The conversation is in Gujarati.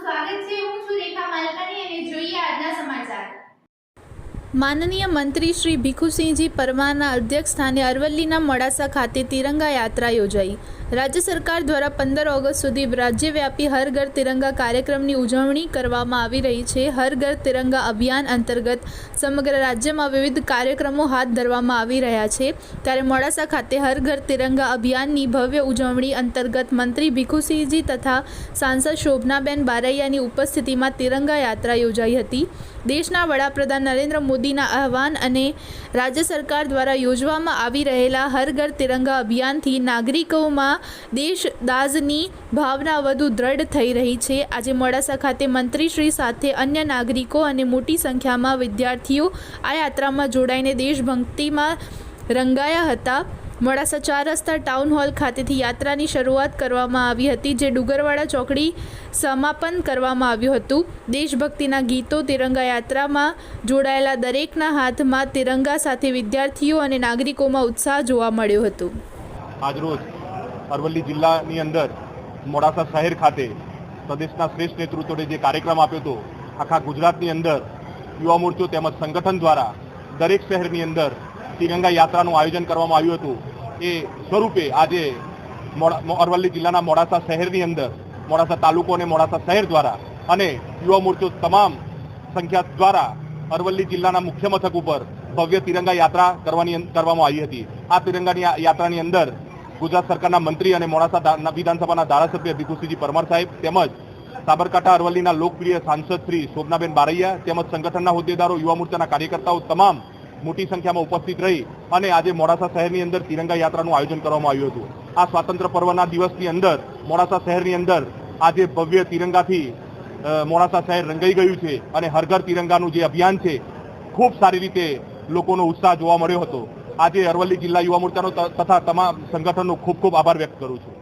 સ્વાગત છે. હું છું રેખા માલકાની અને જોઈએ આજના સમાચાર. માનનીય મંત્રી શ્રી ભીખુસિંહજી પરમારના અધ્યક્ષસ્થાને અરવલ્લીના મોડાસા ખાતે તિરંગા યાત્રા યોજાઈ. રાજ્ય સરકાર દ્વારા પંદર ઓગસ્ટ સુધી રાજ્યવ્યાપી હર ઘર તિરંગા કાર્યક્રમની ઉજવણી કરવામાં આવી રહી છે. હર ઘર તિરંગા અભિયાન અંતર્ગત સમગ્ર રાજ્યમાં વિવિધ કાર્યક્રમો હાથ ધરવામાં આવી રહ્યા છે. ત્યારે મોડાસા ખાતે હર ઘર તિરંગા અભિયાનની ભવ્ય ઉજવણી અંતર્ગત મંત્રી ભીખુસિંહજી તથા સાંસદ શોભનાબેન બારૈયાની ઉપસ્થિતિમાં તિરંગા યાત્રા યોજાઈ હતી. દેશના વડાપ્રધાન નરેન્દ્ર મોદીના આહવાન અને રાજ્ય સરકાર દ્વારા યોજવામાં આવી રહેલા હર ઘર તિરંગા અભિયાનથી નાગરિકોમાં દેશદાઝની ભાવના વધુ દ્રઢ થઈ રહી છે. આજે મોડાસા ખાતે મંત્રીશ્રી સાથે અન્ય નાગરિકો અને મોટી સંખ્યામાં વિદ્યાર્થીઓ આ યાત્રામાં જોડાઈને દેશભક્તિમાં રંગાયા હતા. મોડાસા ચાર રસ્તા ટાઉન હોલ ખાતેથી યાત્રાની શરૂઆત કરવામાં આવી હતી, જે ડુગરવાડા ચોકડી સમાપન કરવામાં આવ્યું હતું. દેશભક્તિના ગીતો તિરંગા યાત્રામાં જોડાયેલા દરેકના હાથમાં તિરંગા સાથે વિદ્યાર્થીઓ અને નાગરિકોમાં ઉત્સાહ જોવા મળ્યો હતો. આજરોજ અરવલ્લી જિલ્લાની અંદર મોડાસા શહેર ખાતે પ્રદેશના શ્રેષ્ઠ નેતૃત્વએ જે કાર્યક્રમ આપ્યો હતો, આખા ગુજરાતની અંદર યુવા મોરચો તેમજ સંગઠન દ્વારા દરેક શહેરની અંદર તિરંગા યાત્રાનું આયોજન કરવામાં આવ્યું હતું. એ સ્વરૂપે આજે અરવલ્લી જિલ્લાના મોડાસા શહેરની અંદર, મોડાસા તાલુકો અને મોડાસા શહેર દ્વારા અને યુવા મોરચો તમામ સંખ્યા દ્વારા અરવલ્લી જિલ્લાના મુખ્ય મથક ઉપર ભવ્ય તિરંગા યાત્રા કરવાની કરવામાં આવી હતી. આ તિરંગાની યાત્રાની અંદર ગુજરાત સરકારના મંત્રી અને મોડાસા વિધાનસભાના ધારાસભ્ય ભીખુસિંહજી પરમાર સાહેબ તેમજ સાબરકાંઠા અરવલ્લીના લોકપ્રિય સાંસદ શ્રી શોભનાબેન બારૈયા તેમજ સંગઠનના હોદ્દેદારો, યુવા મોરચાના કાર્યકર્તાઓ, તમામ મોટી સંખ્યામાં ઉપસ્થિત રહી અને આજે મોડાસા શહેરની અંદર તિરંગા યાત્રાનું આયોજન કરવામાં આવ્યું હતું. આ સ્વાતંત્ર્ય પર્વના દિવસની અંદર મોડાસા શહેરની અંદર આજે ભવ્ય તિરંગાથી મોડાસા શહેર રંગાઈ ગયું છે અને હરઘર તિરંગાનું જે અભિયાન છે, ખૂબ સારી રીતે લોકોનો ઉત્સાહ જોવા મળ્યો હતો. આજે અરવલ્લી જિલ્લા યુવા મોરચાનો તથા તમામ સંગઠનનો ખૂબ ખૂબ આભાર વ્યક્ત કરું છું.